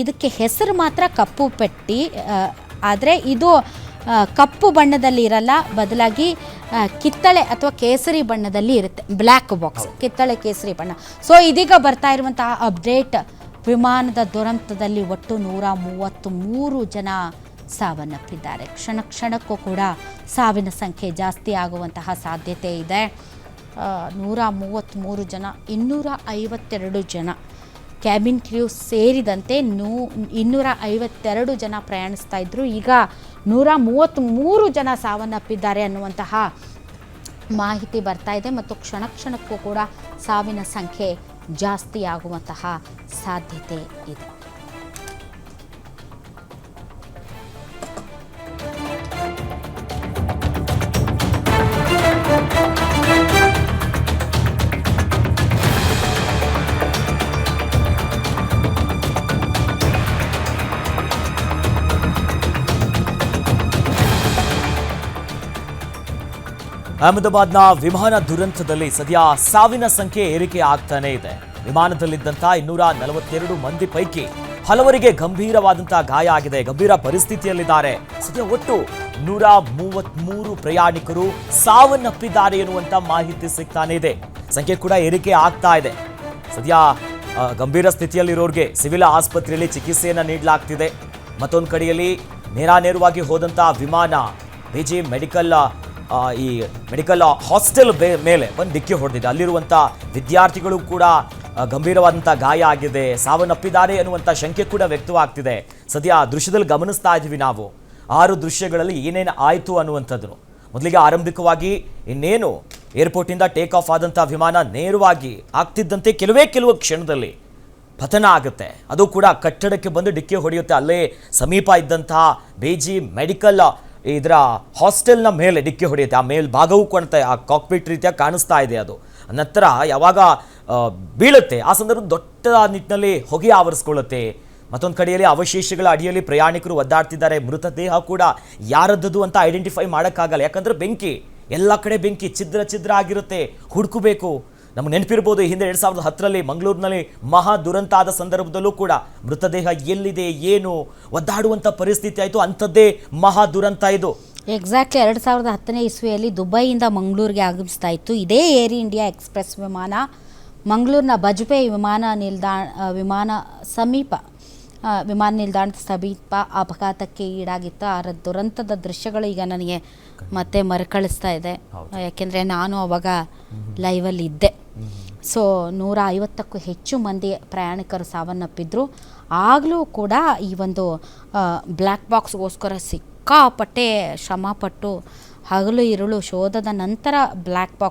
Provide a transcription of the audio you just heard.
ಇದಕ್ಕೆ ಹೆಸರು ಮಾತ್ರ ಕಪ್ಪು ಪೆಟ್ಟಿ ಆದರೆ ಇದು ಕಪ್ಪು ಬಣ್ಣದಲ್ಲಿ ಇರಲ್ಲ ಬದಲಾಗಿ ಕಿತ್ತಳೆ ಅಥವಾ ಕೇಸರಿ ಬಣ್ಣದಲ್ಲಿ ಇರುತ್ತೆ ಬ್ಲ್ಯಾಕ್ ಬಾಕ್ಸ್ ಕಿತ್ತಳೆ ಕೇಸರಿ ಬಣ್ಣ. ಸೊ ಇದೀಗ ಬರ್ತಾ ಇರುವಂತಹ ಅಪ್ಡೇಟ್ ವಿಮಾನದ ದುರಂತದಲ್ಲಿ ಒಟ್ಟು ನೂರ ಮೂವತ್ತು ಮೂರು ಜನ ಸಾವನ್ನಪ್ಪಿದ್ದಾರೆ. ಕ್ಷಣ ಕ್ಷಣಕ್ಕೂ ಕೂಡ ಸಾವಿನ ಸಂಖ್ಯೆ ಜಾಸ್ತಿ ಆಗುವಂತಹ ಸಾಧ್ಯತೆ ಇದೆ. ನೂರ ಮೂವತ್ತ್ಮೂರು ಜನ ಇನ್ನೂರ ಐವತ್ತೆರಡು ಜನ ಕ್ಯಾಬಿನ್ ಕ್ರ್ಯೂ ಸೇರಿದಂತೆ ನೂ, ಇನ್ನೂರ ಐವತ್ತೆರಡು ಜನ ಪ್ರಯಾಣಿಸ್ತಾ ಇದ್ದರು ಈಗ ನೂರ ಮೂವತ್ತ್ಮೂರು ಜನ ಸಾವನ್ನಪ್ಪಿದ್ದಾರೆ ಅನ್ನುವಂತಹ ಮಾಹಿತಿ ಬರ್ತಾ ಇದೆ ಮತ್ತು ಕ್ಷಣ ಕ್ಷಣಕ್ಕೂ ಕೂಡ ಸಾವಿನ ಸಂಖ್ಯೆ ಜಾಸ್ತಿ ಆಗುವಂತಹ ಸಾಧ್ಯತೆ ಇದೆ. ಅಹಮದಾಬಾದ್ನ ವಿಮಾನ ದುರಂತದಲ್ಲಿ ಸದ್ಯ ಸಾವಿನ ಸಂಖ್ಯೆ ಏರಿಕೆ ಆಗ್ತಾನೇ ಇದೆ. ವಿಮಾನದಲ್ಲಿದ್ದಂಥ ಇನ್ನೂರ ನಲವತ್ತೆರಡು ಮಂದಿ ಪೈಕಿ ಹಲವರಿಗೆ ಗಂಭೀರವಾದಂತಹ ಗಾಯ ಆಗಿದೆ. ಗಂಭೀರ ಪರಿಸ್ಥಿತಿಯಲ್ಲಿದ್ದಾರೆ. ಸದ್ಯ ಒಟ್ಟು ನೂರ ಮೂವತ್ಮೂರು ಪ್ರಯಾಣಿಕರು ಸಾವನ್ನಪ್ಪಿದ್ದಾರೆ ಎನ್ನುವಂತ ಮಾಹಿತಿ ಸಿಗ್ತಾನೆ ಇದೆ. ಸಂಖ್ಯೆ ಕೂಡ ಏರಿಕೆ ಆಗ್ತಾ ಇದೆ. ಸದ್ಯ ಗಂಭೀರ ಸ್ಥಿತಿಯಲ್ಲಿರೋರಿಗೆ ಸಿವಿಲ್ ಆಸ್ಪತ್ರೆಯಲ್ಲಿ ಚಿಕಿತ್ಸೆಯನ್ನು ನೀಡಲಾಗ್ತಿದೆ. ಮತ್ತೊಂದು ಕಡೆಯಲ್ಲಿ ನೇರಾನೇರವಾಗಿ ಹೋದಂಥ ವಿಮಾನ ಬಿ ಜಿ ಮೆಡಿಕಲ್ ಈ ಮೆಡಿಕಲ್ ಹಾಸ್ಟೆಲ್ ಮೇಲೆ ಒಂದು ಡಿಕ್ಕಿ ಹೊಡೆದಿದೆ. ಅಲ್ಲಿರುವಂಥ ವಿದ್ಯಾರ್ಥಿಗಳು ಕೂಡ ಗಂಭೀರವಾದಂಥ ಗಾಯ ಆಗಿದೆ. ಸಾವನ್ನಪ್ಪಿದ್ದಾರೆ ಅನ್ನುವಂಥ ಶಂಕೆ ಕೂಡ ವ್ಯಕ್ತವಾಗ್ತಿದೆ. ಸದ್ಯ ಆ ದೃಶ್ಯದಲ್ಲಿ ಗಮನಿಸ್ತಾ ಇದ್ದೀವಿ ನಾವು. ಆರು ದೃಶ್ಯಗಳಲ್ಲಿ ಏನೇನು ಆಯಿತು ಅನ್ನುವಂಥದ್ದು. ಮೊದಲಿಗೆ ಆರಂಭಿಕವಾಗಿ ಇನ್ನೇನು, ಏರ್ಪೋರ್ಟಿಂದ ಟೇಕ್ ಆಫ್ ಆದಂಥ ವಿಮಾನ ನೇರವಾಗಿ ಆಗ್ತಿದ್ದಂತೆ ಕೆಲವೇ ಕೆಲವು ಕ್ಷಣದಲ್ಲಿ ಪತನ ಆಗುತ್ತೆ. ಅದು ಕೂಡ ಕಟ್ಟಡಕ್ಕೆ ಬಂದು ಡಿಕ್ಕಿ ಹೊಡೆಯುತ್ತೆ. ಅಲ್ಲೇ ಸಮೀಪ ಇದ್ದಂತಹ ಬೇಜಿ ಮೆಡಿಕಲ್ ಇದರ ಹಾಸ್ಟೆಲ್ನ ಮೇಲೆ ಡಿಕ್ಕಿ ಹೊಡೆಯುತ್ತೆ. ಆ ಮೇಲ್ಭಾಗವೂ ಕಾಣ್ತಾ ಆ ಕಾಕ್ಪಿಟ್ ರೀತಿಯ ಕಾಣಿಸ್ತಾ ಇದೆ ಅದು. ನಂತರ ಯಾವಾಗ ಬೀಳುತ್ತೆ. ಆ ಸಂದರ್ಭ ದೊಡ್ಡ ನಿಟ್ಟಿನಲ್ಲಿ ಹೊಗೆ ಆವರಿಸ್ಕೊಳ್ಳುತ್ತೆ. ಮತ್ತೊಂದು ಕಡೆಯಲ್ಲಿ ಅವಶೇಷಗಳ ಅಡಿಯಲ್ಲಿ ಪ್ರಯಾಣಿಕರು ಒದ್ದಾಡ್ತಿದ್ದಾರೆ. ಮೃತದೇಹ ಕೂಡ ಯಾರದ್ದು ಅಂತ ಐಡೆಂಟಿಫೈ ಮಾಡೋಕ್ಕಾಗಲ್ಲ. ಯಾಕಂದರೆ ಬೆಂಕಿ, ಎಲ್ಲ ಕಡೆ ಬೆಂಕಿ, ಛಿದ್ರ ಛಿದ್ರ ಆಗಿರುತ್ತೆ. ಹುಡುಕಬೇಕು. ನಮ್ಗೆ ನೆನಪಿರ್ಬೋದು ಹಿಂದೆ ಎರಡು ಸಾವಿರದ ಹತ್ತರಲ್ಲಿ ಮಂಗಳೂರಿನಲ್ಲಿ ಮಹಾ ದುರಂತ ಆದ ಸಂದರ್ಭದಲ್ಲೂ ಕೂಡ ಮೃತದೇಹ ಎಲ್ಲಿದೆ, ಏನು ಒದ್ದಾಡುವಂಥ ಪರಿಸ್ಥಿತಿ ಆಯಿತು, ಅಂಥದ್ದೇ ಮಹಾ ದುರಂತ ಇದು. ಎಕ್ಸಾಕ್ಟ್ಲಿ ಎರಡು ಸಾವಿರದ ಹತ್ತನೇ ಇಸ್ವಿಯಲ್ಲಿ ದುಬೈಯಿಂದ ಮಂಗಳೂರಿಗೆ ಆಗಮಿಸ್ತಾ ಇತ್ತು. ಇದೇ ಏರ್ ಇಂಡಿಯಾ ಎಕ್ಸ್ಪ್ರೆಸ್ ವಿಮಾನ, ಮಂಗಳೂರಿನ ಬಜ್ಪೆ ವಿಮಾನ ನಿಲ್ದಾಣ, ವಿಮಾನ ಸಮೀಪ. ವಿಮಾನ ನಿಲ್ದಾಣದ ಸಮೀಪ ಅಪಘಾತಕ್ಕೆ ಈಡಾಗಿತ್ತು ಆ ದುರಂತದ ದೃಶ್ಯಗಳು ಈಗ ನನಗೆ ಮತ್ತೆ ಮರುಕಳಿಸ್ತಾ ಇದೆ. ಯಾಕೆಂದರೆ ನಾನು ಅವಾಗ ಲೈವಲ್ಲಿ ಇದ್ದೆ. ಸೊ ನೂರ ಐವತ್ತಕ್ಕೂ ಹೆಚ್ಚು ಮಂದಿ ಪ್ರಯಾಣಿಕರು ಸಾವನ್ನಪ್ಪಿದ್ರು. ಆಗಲೂ ಕೂಡ ಈ ಒಂದು ಬ್ಲ್ಯಾಕ್ ಬಾಕ್ಸ್ಗೋಸ್ಕರ ಸಿಕ್ಕಾಪಟ್ಟೆ ಶ್ರಮಪಟ್ಟು ಹಗಲು ಇರುಳು ಶೋಧದ ನಂತರ ಬ್ಲ್ಯಾಕ್ ಬಾಕ್ಸ್